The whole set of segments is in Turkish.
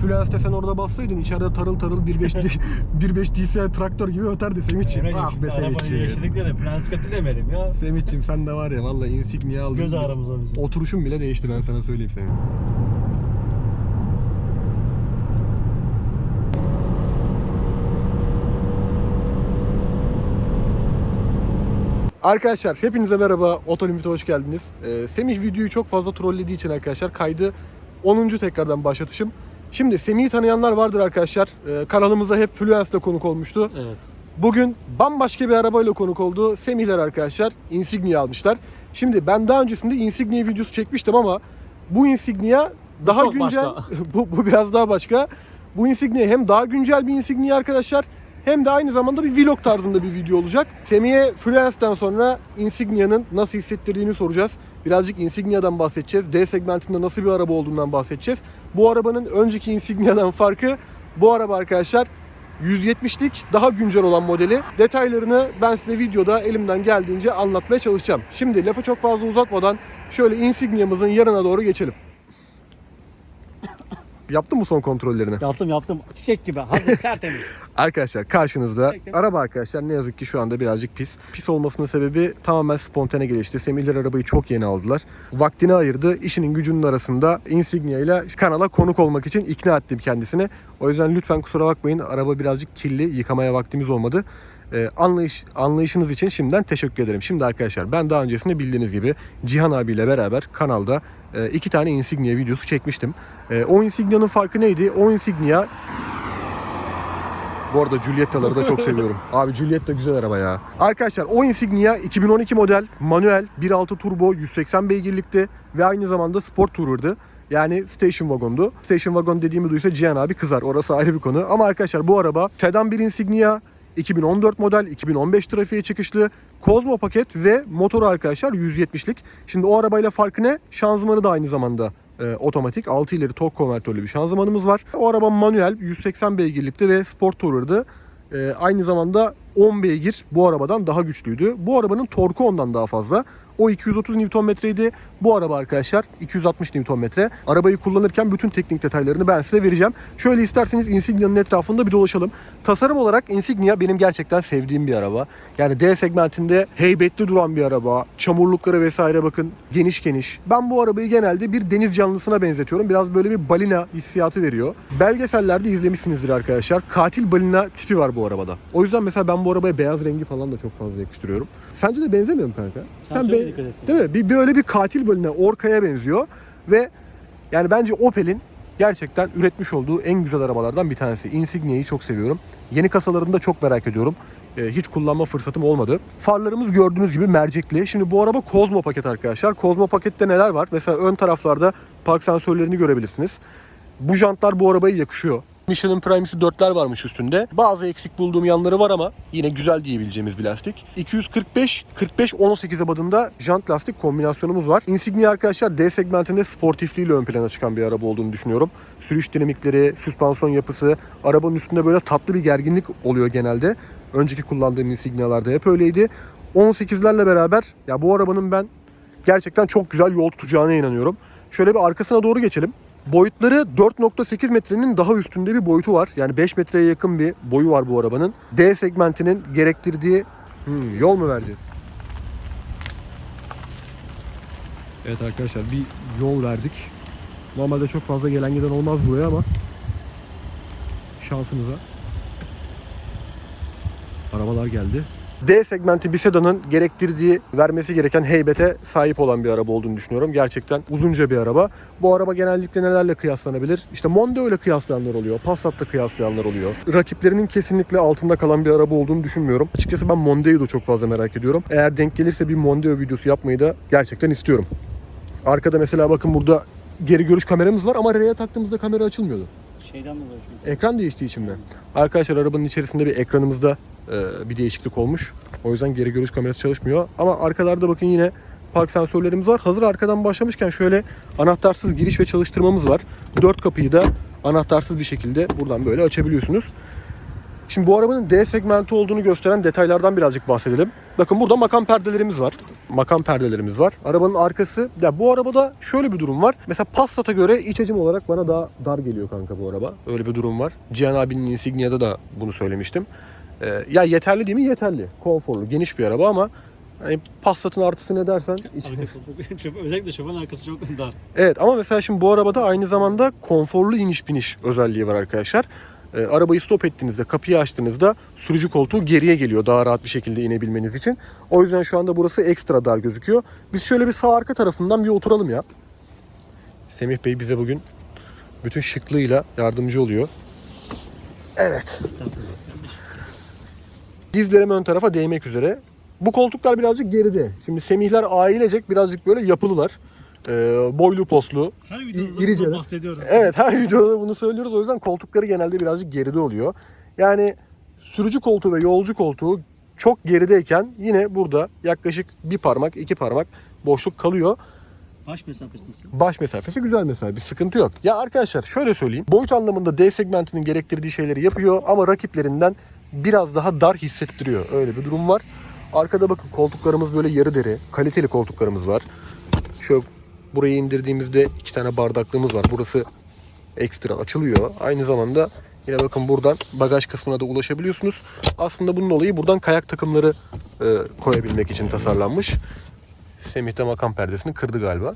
Fluence'de sen orada bassaydın içeride tarıl tarıl 1.5 1.5 DCI traktör gibi öterdi Semih'ciğim. Emre'cim, Ah be Semih'ciğim. değiştirdik de prens kötülemedim ya. Semih'ciğim sen de var ya vallahi Insignia aldın. Göz ağrımız o bizim. Oturuşum bile değişti ben sana söyleyeyim Semih. Arkadaşlar hepinize merhaba. Otolimit'e hoş geldiniz. Ee, Semih videoyu çok fazla trollediği için arkadaşlar kaydı 10. tekrardan başlatışım. Şimdi Semih'i tanıyanlar vardır arkadaşlar. Ee, kanalımıza hep Fluence'de konuk olmuştu. Evet. Bugün bambaşka bir arabayla konuk oldu. Semihler arkadaşlar Insignia almışlar. Şimdi ben daha öncesinde Insignia videosu çekmiştim ama bu Insignia daha çok güncel. bu, bu biraz daha başka. Bu Insignia hem daha güncel bir Insignia arkadaşlar hem de aynı zamanda bir vlog tarzında bir video olacak. Semih'e Fluence'den sonra Insignia'nın nasıl hissettirdiğini soracağız. Birazcık Insignia'dan bahsedeceğiz. D segmentinde nasıl bir araba olduğundan bahsedeceğiz. Bu arabanın önceki Insignia'dan farkı bu araba arkadaşlar 170'lik daha güncel olan modeli. Detaylarını ben size videoda elimden geldiğince anlatmaya çalışacağım. Şimdi lafı çok fazla uzatmadan şöyle Insignia'mızın yanına doğru geçelim. Yaptın mı son kontrollerini? Yaptım yaptım. Çiçek gibi. Hazır tertemiz. Arkadaşlar karşınızda Peki. araba arkadaşlar ne yazık ki şu anda birazcık pis. Pis olmasının sebebi tamamen spontane gelişti. Semihler arabayı çok yeni aldılar. Vaktini ayırdı. İşinin gücünün arasında Insignia ile kanala konuk olmak için ikna ettim kendisini. O yüzden lütfen kusura bakmayın araba birazcık kirli. Yıkamaya vaktimiz olmadı. Ee, anlayış anlayışınız için şimdiden teşekkür ederim. Şimdi arkadaşlar ben daha öncesinde bildiğiniz gibi Cihan abiyle beraber kanalda e, iki tane Insignia videosu çekmiştim. E, o Insignia'nın farkı neydi? O Insignia bu arada Giulietta'ları da çok seviyorum. Abi Giulietta güzel araba ya. Arkadaşlar o Insignia 2012 model, manuel, 1.6 turbo, 180 beygirlikti ve aynı zamanda sport tourer Yani station wagon'du. Station wagon dediğimi duysa Cihan abi kızar. Orası ayrı bir konu. Ama arkadaşlar bu araba sedan bir Insignia. 2014 model, 2015 trafiğe çıkışlı, Cosmo paket ve motoru arkadaşlar 170'lik. Şimdi o arabayla farkı ne? Şanzımanı da aynı zamanda e, otomatik 6 ileri tork konvertörlü bir şanzımanımız var. O araba manuel 180 beygirlikti ve sport toure'dı. E, aynı zamanda 10 beygir bu arabadan daha güçlüydü. Bu arabanın torku ondan daha fazla. O 230 Nm'ydi. Bu araba arkadaşlar 260 Nm. Arabayı kullanırken bütün teknik detaylarını ben size vereceğim. Şöyle isterseniz Insignia'nın etrafında bir dolaşalım. Tasarım olarak Insignia benim gerçekten sevdiğim bir araba. Yani D segmentinde heybetli duran bir araba. Çamurlukları vesaire bakın geniş geniş. Ben bu arabayı genelde bir deniz canlısına benzetiyorum. Biraz böyle bir balina hissiyatı veriyor. Belgesellerde izlemişsinizdir arkadaşlar. Katil balina tipi var bu arabada. O yüzden mesela ben bu arabaya beyaz rengi falan da çok fazla yakıştırıyorum. Sence de benzemiyor mu kanka? Sen söyle be- dikkat. Değil mi? Bir böyle bir katil balina orkaya benziyor ve yani bence Opel'in gerçekten üretmiş olduğu en güzel arabalardan bir tanesi. Insignia'yı çok seviyorum. Yeni kasalarını da çok merak ediyorum. Ee, hiç kullanma fırsatım olmadı. Farlarımız gördüğünüz gibi mercekli. Şimdi bu araba Cosmo paket arkadaşlar. Cosmo pakette neler var? Mesela ön taraflarda park sensörlerini görebilirsiniz. Bu jantlar bu arabaya yakışıyor. Michelin Prime'si 4'ler varmış üstünde. Bazı eksik bulduğum yanları var ama yine güzel diyebileceğimiz bir lastik. 245 45 18 abadında jant lastik kombinasyonumuz var. Insignia arkadaşlar D segmentinde sportifliğiyle ön plana çıkan bir araba olduğunu düşünüyorum. Sürüş dinamikleri, süspansiyon yapısı, arabanın üstünde böyle tatlı bir gerginlik oluyor genelde. Önceki kullandığım Insignia'larda hep öyleydi. 18'lerle beraber ya bu arabanın ben gerçekten çok güzel yol tutacağına inanıyorum. Şöyle bir arkasına doğru geçelim. Boyutları 4.8 metrenin daha üstünde bir boyutu var. Yani 5 metreye yakın bir boyu var bu arabanın. D segmentinin gerektirdiği Hmm, yol mu vereceğiz? Evet arkadaşlar bir yol verdik. Normalde çok fazla gelen giden olmaz buraya ama şansımıza arabalar geldi. D segmenti bir sedanın gerektirdiği, vermesi gereken heybete sahip olan bir araba olduğunu düşünüyorum. Gerçekten uzunca bir araba. Bu araba genellikle nelerle kıyaslanabilir? İşte Mondeo ile kıyaslayanlar oluyor. Passat'la kıyaslayanlar oluyor. Rakiplerinin kesinlikle altında kalan bir araba olduğunu düşünmüyorum. Açıkçası ben Mondeo'yu da çok fazla merak ediyorum. Eğer denk gelirse bir Mondeo videosu yapmayı da gerçekten istiyorum. Arkada mesela bakın burada geri görüş kameramız var ama R'ye taktığımızda kamera açılmıyordu. Şeyden dolayı çünkü. Ekran değiştiği için mi? Arkadaşlar arabanın içerisinde bir ekranımızda e, bir değişiklik olmuş. O yüzden geri görüş kamerası çalışmıyor. Ama arkalarda bakın yine park sensörlerimiz var. Hazır arkadan başlamışken şöyle anahtarsız giriş ve çalıştırmamız var. Dört kapıyı da anahtarsız bir şekilde buradan böyle açabiliyorsunuz. Şimdi bu arabanın D segmenti olduğunu gösteren detaylardan birazcık bahsedelim. Bakın burada makam perdelerimiz var. Makam perdelerimiz var. Arabanın arkası, ya bu arabada şöyle bir durum var. Mesela Passat'a göre iç hacim olarak bana daha dar geliyor kanka bu araba. Öyle bir durum var. Cihan abinin Insignia'da da bunu söylemiştim. Ee, ya yeterli değil mi? Yeterli. Konforlu, geniş bir araba ama hani Passat'ın artısı ne dersen iç- Arkası, özellikle şoförün arkası çok dar. Evet ama mesela şimdi bu arabada aynı zamanda konforlu iniş biniş özelliği var arkadaşlar. Ee, arabayı stop ettiğinizde, kapıyı açtığınızda sürücü koltuğu geriye geliyor daha rahat bir şekilde inebilmeniz için. O yüzden şu anda burası ekstra dar gözüküyor. Biz şöyle bir sağ arka tarafından bir oturalım ya. Semih Bey bize bugün bütün şıklığıyla yardımcı oluyor. Evet. Dizlerim ön tarafa değmek üzere. Bu koltuklar birazcık geride. Şimdi Semihler ailecek birazcık böyle yapılılar. Ee, boylu poslu. Her videoda irice bahsediyorum. Evet her videoda bunu söylüyoruz. O yüzden koltukları genelde birazcık geride oluyor. Yani sürücü koltuğu ve yolcu koltuğu çok gerideyken yine burada yaklaşık bir parmak iki parmak boşluk kalıyor. Baş mesafesi nasıl? Baş mesafesi güzel mesafe bir sıkıntı yok. Ya arkadaşlar şöyle söyleyeyim. Boyut anlamında D segmentinin gerektirdiği şeyleri yapıyor ama rakiplerinden biraz daha dar hissettiriyor. Öyle bir durum var. Arkada bakın koltuklarımız böyle yarı deri. Kaliteli koltuklarımız var. Şöyle burayı indirdiğimizde iki tane bardaklığımız var. Burası ekstra açılıyor. Aynı zamanda yine bakın buradan bagaj kısmına da ulaşabiliyorsunuz. Aslında bunun olayı buradan kayak takımları e, koyabilmek için tasarlanmış. Semih de makam perdesini kırdı galiba.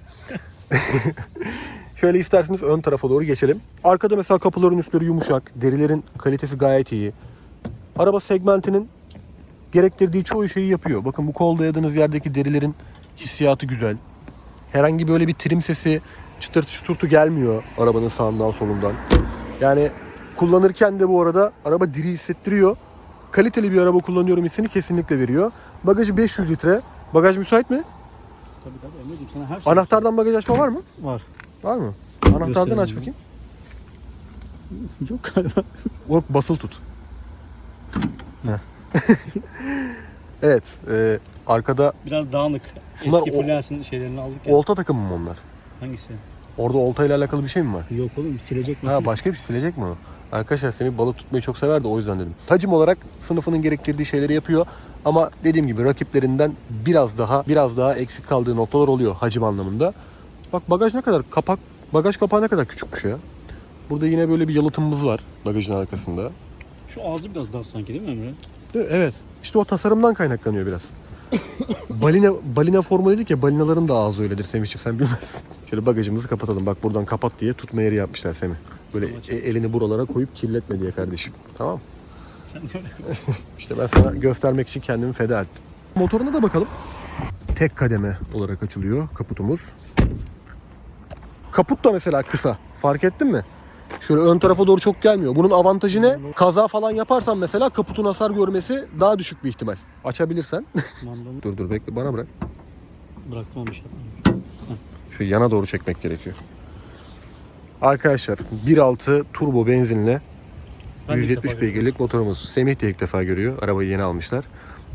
Şöyle isterseniz ön tarafa doğru geçelim. Arkada mesela kapıların üstleri yumuşak. Derilerin kalitesi gayet iyi. Araba segmentinin gerektirdiği çoğu şeyi yapıyor. Bakın bu kol dayadığınız yerdeki derilerin hissiyatı güzel. Herhangi böyle bir trim sesi çıtır çıtırtı gelmiyor arabanın sağından solundan. Yani kullanırken de bu arada araba diri hissettiriyor. Kaliteli bir araba kullanıyorum hissini kesinlikle veriyor. Bagajı 500 litre. Bagaj müsait mi? Tabii tabii Emre'ciğim sana her şey Anahtardan bagaj açma var mı? var. Var mı? Anahtardan aç bakayım. Yok galiba. O basılı tut. Evet. e, arkada Biraz dağınık. Şunlar Eski o- şeylerini aldık ya. olta takımı mı onlar? Hangisi? Orada olta ile alakalı bir şey mi var? Yok oğlum silecek mi? Ha başka bir şey silecek mi o? Arkadaşlar seni balık tutmayı çok severdi o yüzden dedim. Tacım olarak sınıfının gerektirdiği şeyleri yapıyor ama dediğim gibi rakiplerinden biraz daha biraz daha eksik kaldığı noktalar oluyor hacim anlamında. Bak bagaj ne kadar kapak bagaj kapağı ne kadar küçükmüş ya. Burada yine böyle bir yalıtımımız var bagajın arkasında. Şu ağzı biraz dar sanki değil mi Emre? Değil mi? Evet. İşte o tasarımdan kaynaklanıyor biraz. balina balina formu dedik ya balinaların da ağzı öyledir Semih'ciğim sen bilmezsin. Şöyle bagajımızı kapatalım. Bak buradan kapat diye tutma yeri yapmışlar Semih. Böyle e- elini buralara koyup kirletme diye kardeşim. Tamam Sen de öyle İşte ben sana göstermek için kendimi feda ettim. Motoruna da bakalım. Tek kademe olarak açılıyor kaputumuz. Kaput da mesela kısa. Fark ettin mi? Şöyle ön tarafa doğru çok gelmiyor. Bunun avantajı ne? Kaza falan yaparsan mesela kaputun hasar görmesi daha düşük bir ihtimal. Açabilirsen. Dur dur bekle bana bırak. bıraktım bir şey. Şu yana doğru çekmek gerekiyor. Arkadaşlar 1.6 turbo benzinle Ben de ilk 170 defa beygirlik motorumuz. Semih de ilk defa görüyor. Arabayı yeni almışlar.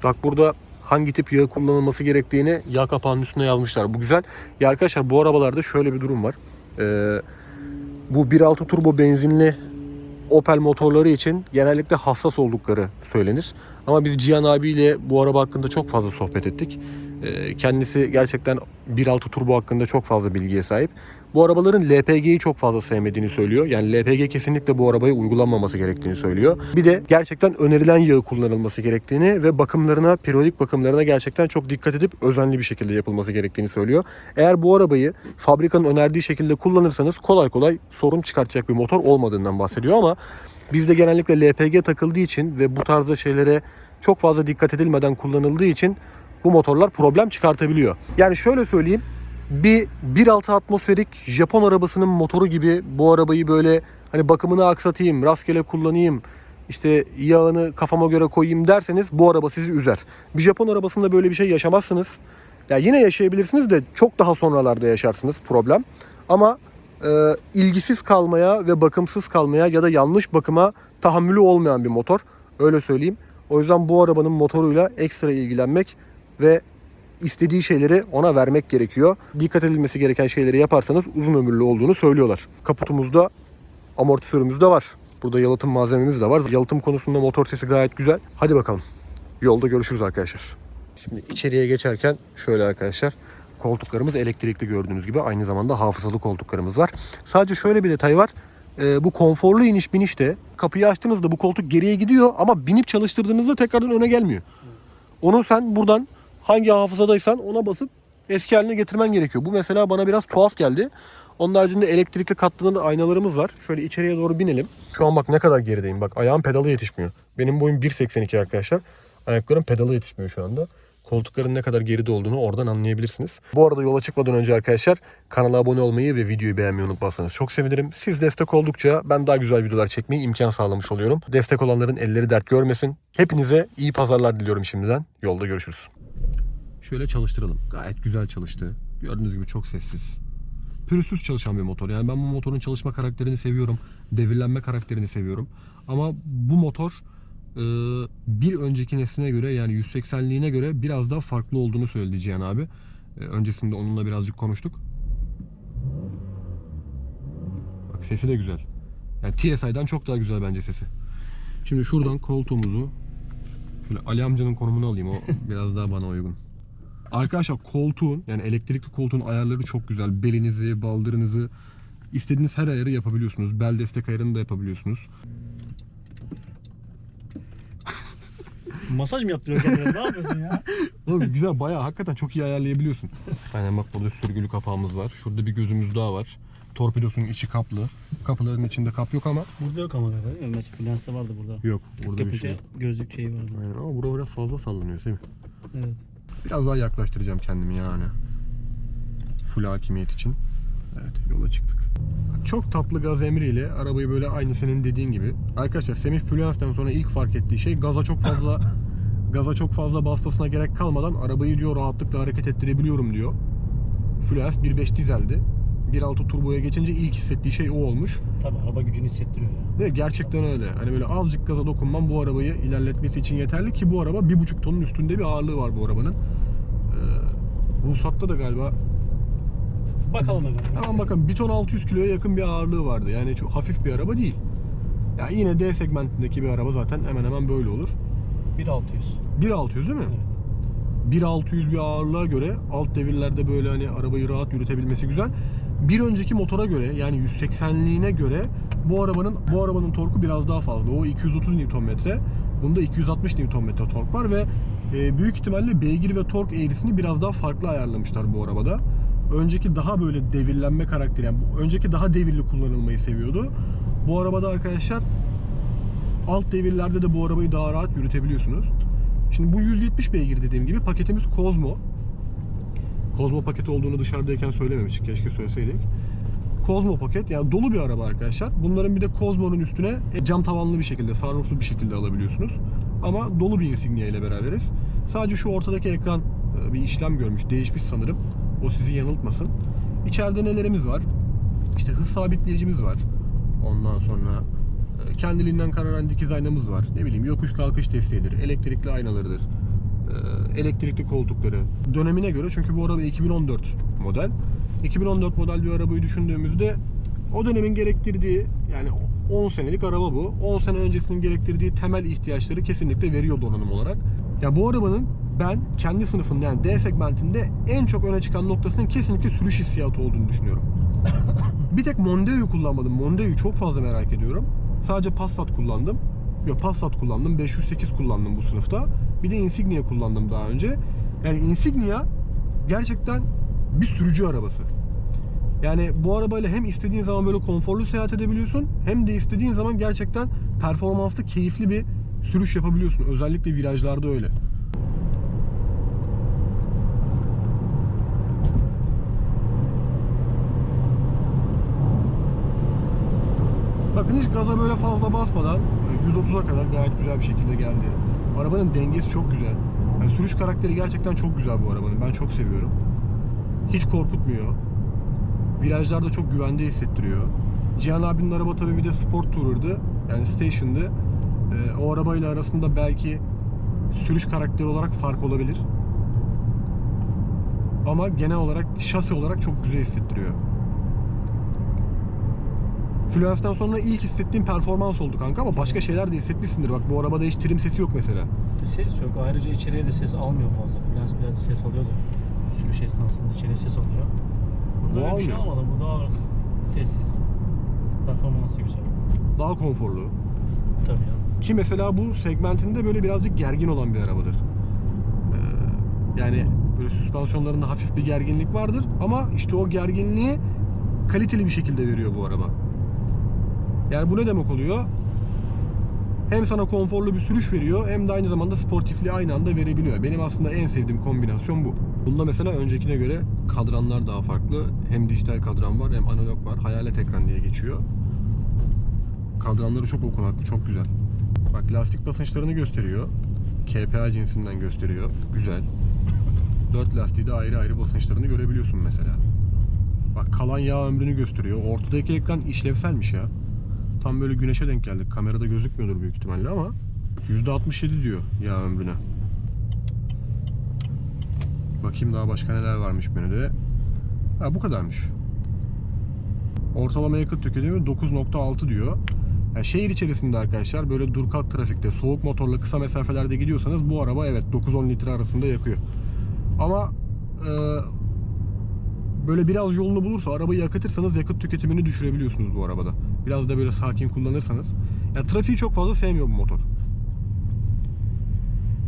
Bak burada hangi tip yağ kullanılması gerektiğini yağ kapağının üstüne yazmışlar. Bu güzel. Ya arkadaşlar bu arabalarda şöyle bir durum var. Ee, bu 1.6 turbo benzinli Opel motorları için genellikle hassas oldukları söylenir. Ama biz Cihan abiyle bu araba hakkında çok fazla sohbet ettik. Ee, Kendisi gerçekten 1.6 turbo hakkında çok fazla bilgiye sahip. Bu arabaların LPG'yi çok fazla sevmediğini söylüyor. Yani LPG kesinlikle bu arabaya uygulanmaması gerektiğini söylüyor. Bir de gerçekten önerilen yağı kullanılması gerektiğini ve bakımlarına, periyodik bakımlarına gerçekten çok dikkat edip özenli bir şekilde yapılması gerektiğini söylüyor. Eğer bu arabayı fabrikanın önerdiği şekilde kullanırsanız kolay kolay sorun çıkartacak bir motor olmadığından bahsediyor ama bizde genellikle LPG takıldığı için ve bu tarzda şeylere çok fazla dikkat edilmeden kullanıldığı için bu motorlar problem çıkartabiliyor. Yani şöyle söyleyeyim bir 1.6 atmosferik Japon arabasının motoru gibi bu arabayı böyle hani bakımını aksatayım, rastgele kullanayım, işte yağını kafama göre koyayım derseniz bu araba sizi üzer. Bir Japon arabasında böyle bir şey yaşamazsınız. Ya yine yaşayabilirsiniz de çok daha sonralarda yaşarsınız problem. Ama e, ilgisiz kalmaya ve bakımsız kalmaya ya da yanlış bakıma tahammülü olmayan bir motor. Öyle söyleyeyim. O yüzden bu arabanın motoruyla ekstra ilgilenmek ve istediği şeyleri ona vermek gerekiyor. Dikkat edilmesi gereken şeyleri yaparsanız uzun ömürlü olduğunu söylüyorlar. Kaputumuzda amortisörümüz de var. Burada yalıtım malzememiz de var. Yalıtım konusunda motor sesi gayet güzel. Hadi bakalım. Yolda görüşürüz arkadaşlar. Şimdi içeriye geçerken şöyle arkadaşlar. Koltuklarımız elektrikli gördüğünüz gibi aynı zamanda hafızalı koltuklarımız var. Sadece şöyle bir detay var. Ee, bu konforlu iniş binişte kapıyı açtığınızda bu koltuk geriye gidiyor ama binip çalıştırdığınızda tekrardan öne gelmiyor. Onu sen buradan hangi hafızadaysan ona basıp eski haline getirmen gerekiyor. Bu mesela bana biraz tuhaf geldi. Onun haricinde elektrikli katlanır aynalarımız var. Şöyle içeriye doğru binelim. Şu an bak ne kadar gerideyim. Bak ayağım pedala yetişmiyor. Benim boyum 1.82 arkadaşlar. Ayaklarım pedala yetişmiyor şu anda. Koltukların ne kadar geride olduğunu oradan anlayabilirsiniz. Bu arada yola çıkmadan önce arkadaşlar kanala abone olmayı ve videoyu beğenmeyi unutmazsanız çok sevinirim. Siz destek oldukça ben daha güzel videolar çekmeyi imkan sağlamış oluyorum. Destek olanların elleri dert görmesin. Hepinize iyi pazarlar diliyorum şimdiden. Yolda görüşürüz. Şöyle çalıştıralım. Gayet güzel çalıştı. Gördüğünüz gibi çok sessiz. Pürüzsüz çalışan bir motor. Yani ben bu motorun çalışma karakterini seviyorum. Devirlenme karakterini seviyorum. Ama bu motor e, bir önceki nesline göre yani 180'liğine göre biraz daha farklı olduğunu söyledi Cihan abi. E, Öncesinde onunla birazcık konuştuk. Bak sesi de güzel. Yani TSI'den çok daha güzel bence sesi. Şimdi şuradan koltuğumuzu şöyle Ali amcanın konumunu alayım. O biraz daha bana uygun. Arkadaşlar koltuğun yani elektrikli koltuğun ayarları çok güzel. Belinizi, baldırınızı istediğiniz her ayarı yapabiliyorsunuz. Bel destek ayarını da yapabiliyorsunuz. Masaj mı yaptırıyor kendine? ne yapıyorsun ya? Oğlum güzel bayağı hakikaten çok iyi ayarlayabiliyorsun. Aynen bak burada sürgülü kapağımız var. Şurada bir gözümüz daha var. Torpidosunun içi kaplı. Kapıların içinde kap yok ama Burada yok ama galiba? Mesela Fluence'de vardı burada. yok burada bir Yapınca şey. yok. gözlük şeyi vardı. Aynen ama bura biraz fazla sallanıyor mi? Evet. Biraz daha yaklaştıracağım kendimi yani. Full hakimiyet için. Evet yola çıktık. Çok tatlı gaz emriyle arabayı böyle aynı senin dediğin gibi. Arkadaşlar Semih Fluence'den sonra ilk fark ettiği şey gaza çok fazla gaza çok fazla basmasına gerek kalmadan arabayı diyor rahatlıkla hareket ettirebiliyorum diyor. Fluence 1.5 dizeldi. 1.6 turboya geçince ilk hissettiği şey o olmuş. Tabii araba gücünü hissettiriyor ya. Ve gerçekten öyle. Hani böyle azıcık gaza dokunmam bu arabayı ilerletmesi için yeterli ki bu araba 1.5 tonun üstünde bir ağırlığı var bu arabanın. Ee, ruhsatta da galiba Bakalım hemen. Tamam bakın 1 ton 600 kiloya yakın bir ağırlığı vardı. Yani çok hafif bir araba değil. Ya yine D segmentindeki bir araba zaten hemen hemen böyle olur. 1600. 1.600 değil mi? Evet. 1.600 bir ağırlığa göre alt devirlerde böyle hani arabayı rahat yürütebilmesi güzel. Bir önceki motora göre yani 180'liğine göre bu arabanın bu arabanın torku biraz daha fazla. O 230 Nm. Bunda 260 Nm tork var ve e, büyük ihtimalle beygir ve tork eğrisini biraz daha farklı ayarlamışlar bu arabada. Önceki daha böyle devirlenme karakteri yani önceki daha devirli kullanılmayı seviyordu. Bu arabada arkadaşlar alt devirlerde de bu arabayı daha rahat yürütebiliyorsunuz. Şimdi bu 170 beygir dediğim gibi paketimiz Cosmo. Cosmo paketi olduğunu dışarıdayken söylememiştik. Keşke söyleseydik. Cosmo paket yani dolu bir araba arkadaşlar. Bunların bir de Cosmo'nun üstüne e, cam tavanlı bir şekilde, sunrooflu bir şekilde alabiliyorsunuz. Ama dolu bir Insignia ile beraberiz. Sadece şu ortadaki ekran e, bir işlem görmüş, değişmiş sanırım. O sizi yanıltmasın. İçeride nelerimiz var? İşte hız sabitleyicimiz var. Ondan sonra e, kendiliğinden kararan dikiz aynamız var. Ne bileyim yokuş kalkış desteğidir, elektrikli aynalarıdır, elektrikli koltukları. Dönemine göre çünkü bu araba 2014 model. 2014 model bir arabayı düşündüğümüzde o dönemin gerektirdiği yani 10 senelik araba bu. 10 sene öncesinin gerektirdiği temel ihtiyaçları kesinlikle veriyor donanım olarak. Ya bu arabanın ben kendi sınıfında yani D segmentinde en çok öne çıkan noktasının kesinlikle sürüş hissiyatı olduğunu düşünüyorum. Bir tek Mondeo'yu kullanmadım. Mondeo'yu çok fazla merak ediyorum. Sadece Passat kullandım. Yok Passat kullandım. 508 kullandım bu sınıfta. Bir de Insignia kullandım daha önce. Yani Insignia gerçekten bir sürücü arabası. Yani bu arabayla hem istediğin zaman böyle konforlu seyahat edebiliyorsun hem de istediğin zaman gerçekten performanslı, keyifli bir sürüş yapabiliyorsun. Özellikle virajlarda öyle. Bakın hiç gaza böyle fazla basmadan e, 130'a kadar gayet güzel bir şekilde geldi. Arabanın dengesi çok güzel. Yani sürüş karakteri gerçekten çok güzel bu arabanın. Ben çok seviyorum. Hiç korkutmuyor. Virajlarda çok güvende hissettiriyor. Cihan abinin araba tabii bir de sport tour'ırdı. Yani station'dı. Ee, o arabayla arasında belki sürüş karakteri olarak fark olabilir. Ama genel olarak şasi olarak çok güzel hissettiriyor. Fluence'den sonra ilk hissettiğim performans oldu kanka ama başka şeyler de hissetmişsindir. Bak bu arabada hiç trim sesi yok mesela. Ses yok. Ayrıca içeriye de ses almıyor fazla. Fluence biraz ses alıyordu. Sürüş esnasında içeriye ses alıyor. Bunda Bu öyle bir şey almıyor. almadı. Bu daha sessiz. Performansı güzel. Daha konforlu. Tabii canım. Ki mesela bu segmentinde böyle birazcık gergin olan bir arabadır. Ee, yani böyle süspansiyonlarında hafif bir gerginlik vardır ama işte o gerginliği kaliteli bir şekilde veriyor bu araba. Yani bu ne demek oluyor? Hem sana konforlu bir sürüş veriyor hem de aynı zamanda sportifliği aynı anda verebiliyor. Benim aslında en sevdiğim kombinasyon bu. Bunda mesela öncekine göre kadranlar daha farklı. Hem dijital kadran var hem analog var. Hayalet ekran diye geçiyor. Kadranları çok okunaklı, çok güzel. Bak lastik basınçlarını gösteriyor. KPA cinsinden gösteriyor. Güzel. 4 lastiği de ayrı ayrı basınçlarını görebiliyorsun mesela. Bak kalan yağ ömrünü gösteriyor. Ortadaki ekran işlevselmiş ya. Tam böyle güneşe denk geldik. Kamerada gözükmüyordur büyük ihtimalle ama %67 diyor yağ ömrüne. Bakayım daha başka neler varmış menüde. Ha bu kadarmış. Ortalama yakıt tüketimi 9.6 diyor. Yani şehir içerisinde arkadaşlar böyle dur kalk trafikte soğuk motorla kısa mesafelerde gidiyorsanız bu araba evet 9-10 litre arasında yakıyor. Ama e, böyle biraz yolunu bulursa arabayı yakıtırsanız yakıt tüketimini düşürebiliyorsunuz bu arabada. Biraz da böyle sakin kullanırsanız. Ya trafiği çok fazla sevmiyor bu motor.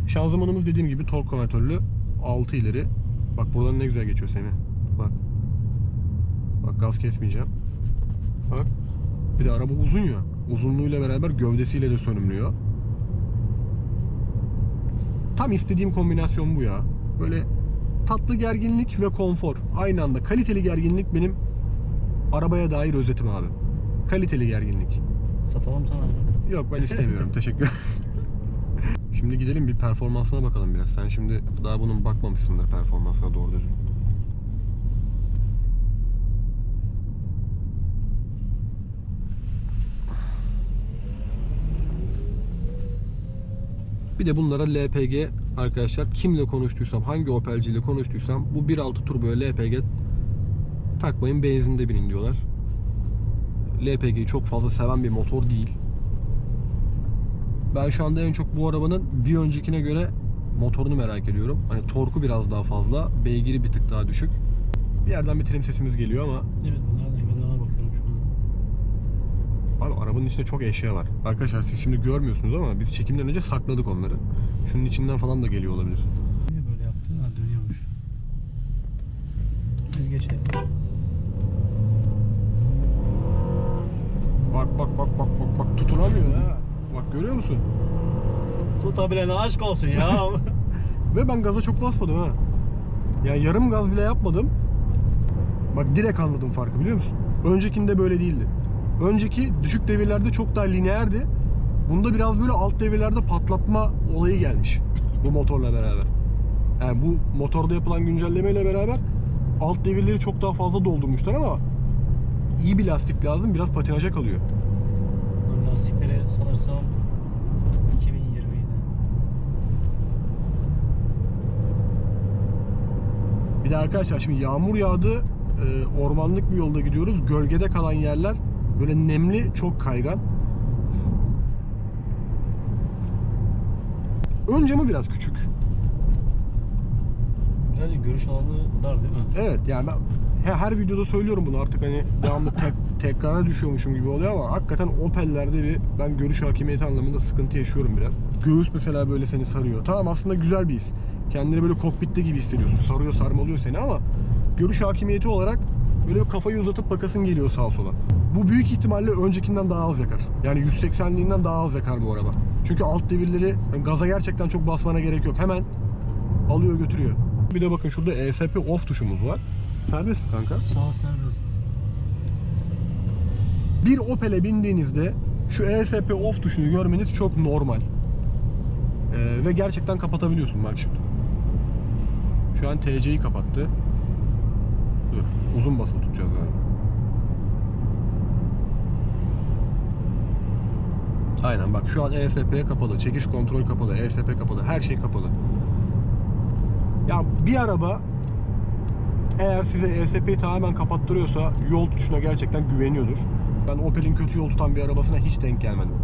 Şanzımanımız dediğim gibi tork konvertörlü 6 ileri. Bak buradan ne güzel geçiyor Semih. Bak. Bak gaz kesmeyeceğim. Bak. Bir de araba uzun ya. Uzunluğuyla beraber gövdesiyle de sönümlüyor. Tam istediğim kombinasyon bu ya. Böyle tatlı gerginlik ve konfor. Aynı anda kaliteli gerginlik benim arabaya dair özetim abi. Kaliteli gerginlik. Satalım sana. Yok ben istemiyorum. Teşekkür Şimdi gidelim bir performansına bakalım biraz. Sen şimdi daha bunun bakmamışsındır performansına doğru düzgün. Bir de bunlara LPG arkadaşlar kimle konuştuysam, hangi Opel'ciyle konuştuysam bu 1.6 turboya LPG takmayın benzinde binin diyorlar. LPG'yi çok fazla seven bir motor değil. Ben şu anda en çok bu arabanın bir öncekine göre motorunu merak ediyorum. Hani torku biraz daha fazla, beygiri bir tık daha düşük. Bir yerden bir trim sesimiz geliyor ama Evet bunlardan ben de ona bakıyorum şu an. abi arabanın içinde çok eşya var. Arkadaşlar siz şimdi görmüyorsunuz ama biz çekimden önce sakladık onları. Şunun içinden falan da geliyor olabilir. Niye böyle yaptı? Ha dönüyormuş. Biz geçelim. Tutunamıyor ha. Bak görüyor musun? Tutabilene aşk olsun ya. Ve ben gaza çok basmadım ha. Yani yarım gaz bile yapmadım. Bak direkt anladım farkı biliyor musun? Öncekinde böyle değildi. Önceki düşük devirlerde çok daha lineerdi. Bunda biraz böyle alt devirlerde patlatma olayı gelmiş. Bu motorla beraber. Yani bu motorda yapılan güncellemeyle beraber alt devirleri çok daha fazla doldurmuşlar ama iyi bir lastik lazım. Biraz patinaja kalıyor. Lastikleri sanırsam 2020'ydi. Bir de arkadaşlar şimdi yağmur yağdı. e, ormanlık bir yolda gidiyoruz. Gölgede kalan yerler böyle nemli, çok kaygan. Ön camı biraz küçük. Birazcık görüş alanı dar değil mi? Evet yani ben he- her videoda söylüyorum bunu artık hani devamlı tek, tekrara düşüyormuşum gibi oluyor ama hakikaten Opel'lerde bir ben görüş hakimiyeti anlamında sıkıntı yaşıyorum biraz. Göğüs mesela böyle seni sarıyor. Tamam aslında güzel bir his. Kendini böyle kokpitte gibi hissediyorsun. Sarıyor sarmalıyor seni ama görüş hakimiyeti olarak böyle kafayı uzatıp bakasın geliyor sağa sola. Bu büyük ihtimalle öncekinden daha az yakar. Yani 180'liğinden daha az yakar bu araba. Çünkü alt devirleri yani gaza gerçekten çok basmana gerek yok. Hemen alıyor götürüyor. Bir de bakın şurada ESP off tuşumuz var. Serbest mi kanka? Sağ serbest. Bir Opel'e bindiğinizde şu ESP off tuşunu görmeniz çok normal. Ee, ve gerçekten kapatabiliyorsun bak şimdi. Şu an TC'yi kapattı. Dur. Uzun basılı tutacağız galiba. Aynen bak şu an ESP kapalı, çekiş kontrol kapalı, ESP kapalı, her şey kapalı. Ya bir araba eğer size ESP'yi tamamen kapattırıyorsa yol tutuşuna gerçekten güveniyordur. Ben Opel'in kötü yol tutan bir arabasına hiç denk gelmedim.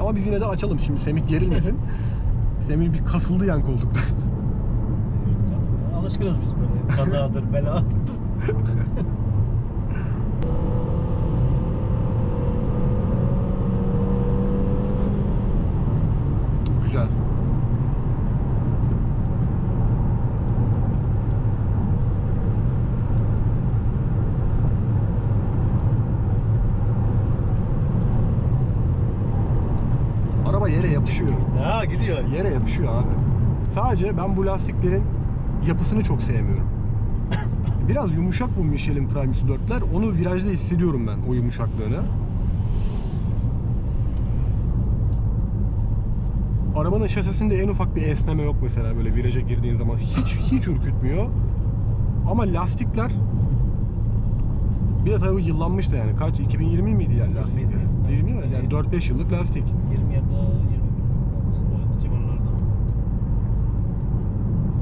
Ama biz yine de açalım şimdi Semih gerilmesin. Semih bir kasıldı yan koltukta. Alışkınız biz böyle. Kazadır, beladır. Güzel. Araba yere yapışıyor. ya gidiyor. Yere yapışıyor abi. Sadece ben bu lastiklerin yapısını çok sevmiyorum. Biraz yumuşak bu Michelin Primus 4'ler. Onu virajda hissediyorum ben o yumuşaklığını. Arabanın şasisinde en ufak bir esneme yok mesela böyle viraja girdiğin zaman hiç hiç ürkütmüyor. Ama lastikler bir de tabii yıllanmış da yani kaç 2020 miydi yani lastikleri? 20 mi? Yani 4-5 yıllık lastik. 20 ya da 21 olması o civarlarda.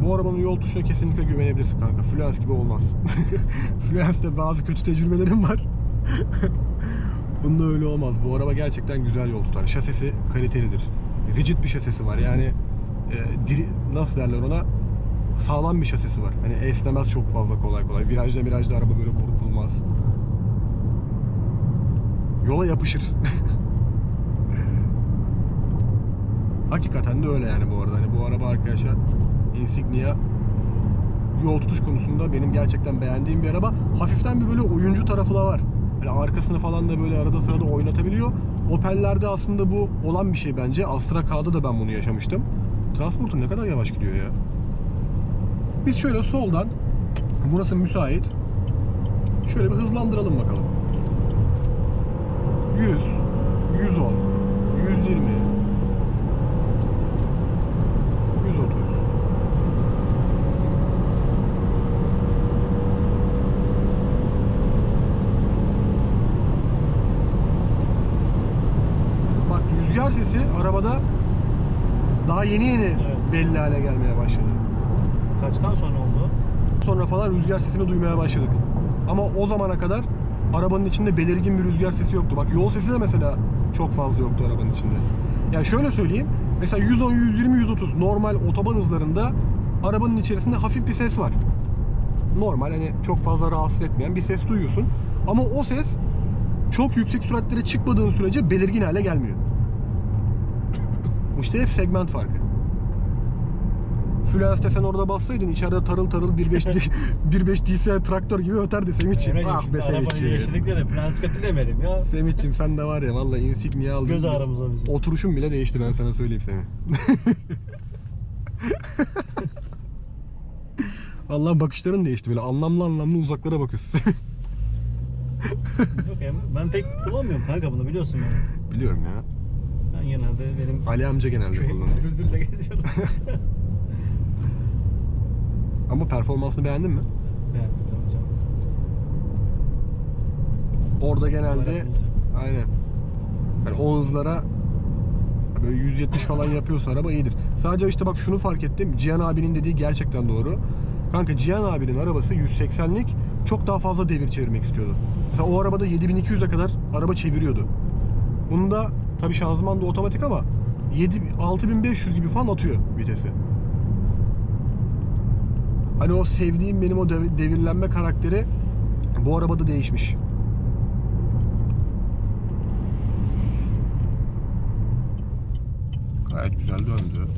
Bu arabanın yol tuşuna kesinlikle güvenebilirsin kanka. Fluence gibi olmaz. Fluence'de bazı kötü tecrübelerim var. Bunda öyle olmaz. Bu araba gerçekten güzel yol tutar. Şasisi kalitelidir. Rigid bir şasisi var. Yani e, diri, nasıl derler ona? Sağlam bir şasisi var. Hani esnemez çok fazla kolay kolay. Virajda virajda araba böyle burkulmaz. Yola yapışır. Hakikaten de öyle yani bu arada. Hani bu araba arkadaşlar Insignia yol tutuş konusunda benim gerçekten beğendiğim bir araba. Hafiften bir böyle oyuncu tarafı da var. Böyle arkasını falan da böyle arada sırada oynatabiliyor. Opel'lerde aslında bu olan bir şey bence. Astra K'da da ben bunu yaşamıştım. Transporter ne kadar yavaş gidiyor ya. Biz şöyle soldan burası müsait. Şöyle bir hızlandıralım bakalım. 100 110 120 130 Bak rüzgar sesi arabada daha yeni yeni Evet. belli hale gelmeye başladı. Kaçtan sonra oldu? Sonra falan rüzgar sesini duymaya başladık. Ama o zamana kadar arabanın içinde belirgin bir rüzgar sesi yoktu. Bak yol sesi de mesela çok fazla yoktu arabanın içinde. Yani şöyle söyleyeyim. Mesela 110, 120, 130 normal otoban hızlarında arabanın içerisinde hafif bir ses var. Normal hani çok fazla rahatsız etmeyen bir ses duyuyorsun. Ama o ses çok yüksek süratlere çıkmadığın sürece belirgin hale gelmiyor. İşte hep segment farkı. Fluence'de sen orada bassaydın içeride tarıl tarıl 1.5 1.5 DCI traktör gibi öterdi Semit'ciğim. Emre'cim, Ah be arabayı Semit'ciğim. değiştirdik de de prens kötülemedim ya. Semit'ciğim sen de var ya valla Insignia aldın. Göz ağrımıza bizim. Oturuşun bile değişti ben sana söyleyeyim seni. Vallahi bakışların değişti böyle anlamlı anlamlı uzaklara bakıyorsun. Yok ya ben pek kullanmıyorum kanka bunu biliyorsun yani. Biliyorum ya. Ben genelde benim Ali amca genelde kullanıyor. Düldülle geziyorum. Ama performansını beğendin mi? Beğendim hocam. Orada genelde aynen. Yani o hızlara böyle 170 falan yapıyorsa araba iyidir. Sadece işte bak şunu fark ettim. Cihan abinin dediği gerçekten doğru. Kanka Cihan abinin arabası 180'lik çok daha fazla devir çevirmek istiyordu. Mesela o arabada 7200'e kadar araba çeviriyordu. Bunda tabii şanzıman da otomatik ama 7 6500 gibi falan atıyor vitesi. Hani o sevdiğim benim o dev- devirlenme karakteri bu arabada değişmiş. Gayet güzel döndü.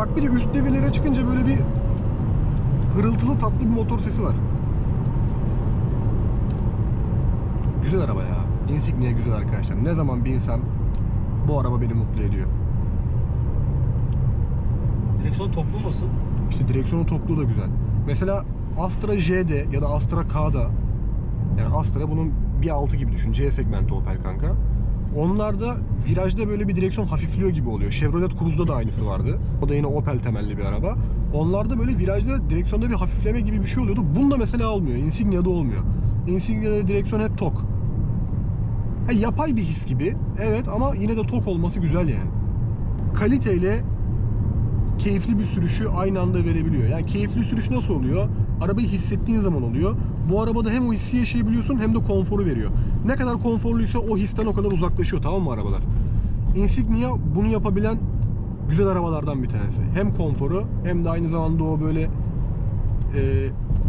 Bak bir de üst devirlere çıkınca böyle bir hırıltılı tatlı bir motor sesi var. Güzel araba ya. Insignia güzel arkadaşlar. Ne zaman binsem bu araba beni mutlu ediyor. Direksiyon toplu nasıl? İşte direksiyonun tokluğu da güzel. Mesela Astra J'de ya da Astra K'da yani Astra bunun bir altı gibi düşün. C segmenti Opel kanka. Onlarda virajda böyle bir direksiyon hafifliyor gibi oluyor. Chevrolet Cruze'da da aynısı vardı. O da yine Opel temelli bir araba. Onlarda böyle virajda direksiyonda bir hafifleme gibi bir şey oluyordu. Bunda mesela olmuyor. Insignia'da olmuyor. Insignia'da direksiyon hep tok. Ha, yapay bir his gibi. Evet ama yine de tok olması güzel yani. kaliteyle keyifli bir sürüşü aynı anda verebiliyor. Yani keyifli sürüş nasıl oluyor? Arabayı hissettiğin zaman oluyor. Bu arabada hem o hissi yaşayabiliyorsun hem de konforu veriyor. Ne kadar konforluysa o histen o kadar uzaklaşıyor tamam mı arabalar? Insignia bunu yapabilen güzel arabalardan bir tanesi. Hem konforu hem de aynı zamanda o böyle e,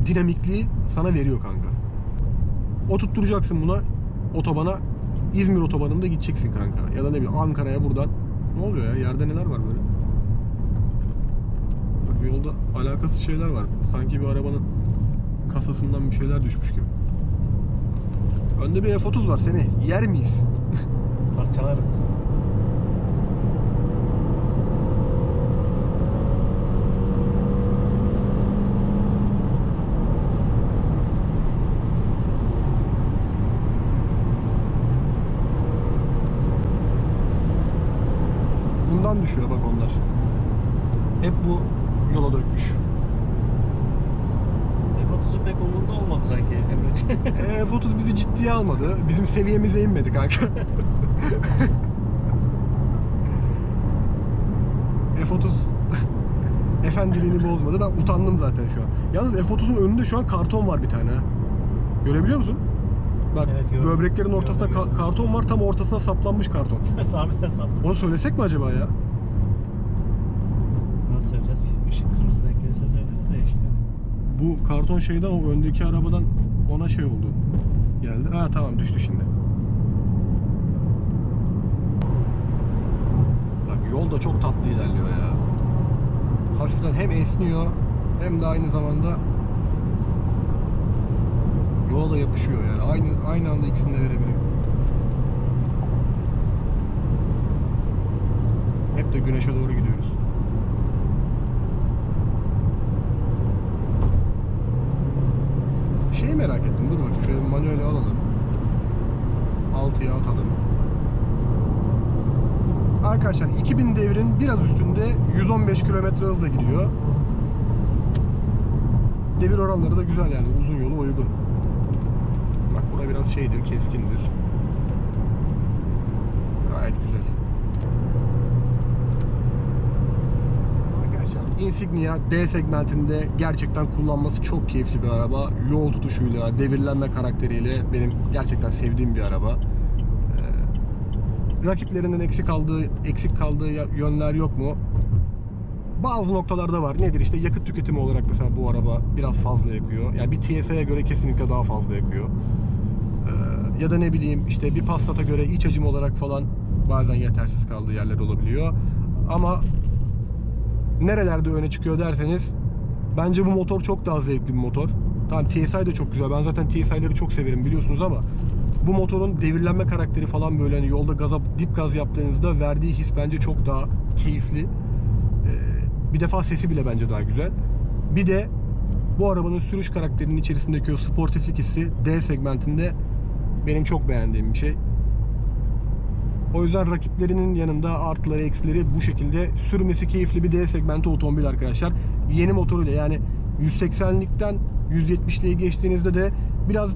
dinamikliği sana veriyor kanka. Oturtturacaksın buna otobana İzmir otobanında gideceksin kanka. Ya da ne bileyim Ankara'ya buradan. Ne oluyor ya? Yerde neler var böyle? Bak yolda alakasız şeyler var. Sanki bir arabanın kasasından bir şeyler düşmüş gibi. Önde bir F30 var seni. Yer miyiz? Parçalarız. Bundan düşüyor bak onlar. Hep bu yola dökmüş. F30'u pek umurunda olmadı sanki Emre. E, F30 bizi ciddiye almadı. Bizim seviyemize inmedi kanka. F30 efendiliğini bozmadı. Ben utandım zaten şu an. Yalnız F30'un önünde şu an karton var bir tane. ha. Görebiliyor musun? Bak Evet, gördüm. böbreklerin ortasında Gördüm, ka- gördüm. karton var. Tam ortasına saplanmış karton. Sabit hesap. Onu söylesek mi acaba ya? Nasıl söyleyeceğiz? Işık kırmızı denk gelirse söyleriz de yeşil. Bu karton şeyden o öndeki arabadan ona şey oldu. Geldi. Ha tamam düştü şimdi. Bak yol da çok tatlı ilerliyor ya. Hafiften hem esniyor hem de aynı zamanda yola da yapışıyor yani. Aynı aynı anda ikisini de verebiliyor. Hep de güneşe doğru gidiyoruz. Şeyi merak ettim. Dur bakayım şöyle bir manueli alalım. 6'ya atalım. Arkadaşlar 2000 devrin biraz üstünde 115 km hızla gidiyor. Devir oranları da güzel yani uzun yolu uygun. Bak bura biraz şeydir, keskindir. Gayet güzel. Arkadaşlar Insignia D segmentinde gerçekten kullanması çok keyifli bir araba. Yol tutuşuyla, devirlenme karakteriyle benim gerçekten sevdiğim bir araba. Ee, rakiplerinden eksik kaldığı eksik kaldığı yönler yok mu? Bazı noktalarda var. Nedir işte yakıt tüketimi olarak mesela bu araba biraz fazla yakıyor. Yani bir TSI'ye göre kesinlikle daha fazla yakıyor. Ee, ya da ne bileyim işte bir Passat'a göre iç hacim olarak falan bazen yetersiz kaldığı yerler olabiliyor. Ama nerelerde öne çıkıyor derseniz bence bu motor çok daha zevkli bir motor. Tamam TSI de çok güzel. Ben zaten TSI'leri çok severim biliyorsunuz ama bu motorun devirlenme karakteri falan böyle hani yolda gaza dip gaz yaptığınızda verdiği his bence çok daha keyifli. Ee, bir defa sesi bile bence daha güzel. Bir de bu arabanın sürüş karakterinin içerisindeki o sportiflik hissi D segmentinde benim çok beğendiğim bir şey. O yüzden rakiplerinin yanında artıları eksileri bu şekilde sürmesi keyifli bir D segmenti otomobil arkadaşlar. Yeni motoruyla yani 180'likten 170'liğe geçtiğinizde de biraz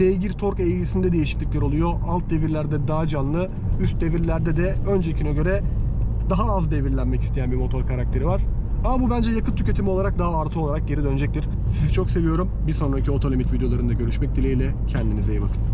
beygir tork eğrisinde değişiklikler oluyor. Alt devirlerde daha canlı, üst devirlerde de öncekine göre daha az devirlenmek isteyen bir motor karakteri var. Ama bu bence yakıt tüketimi olarak daha artı olarak geri dönecektir. Sizi çok seviyorum. Bir sonraki Otolimit videolarında görüşmek dileğiyle. Kendinize iyi bakın.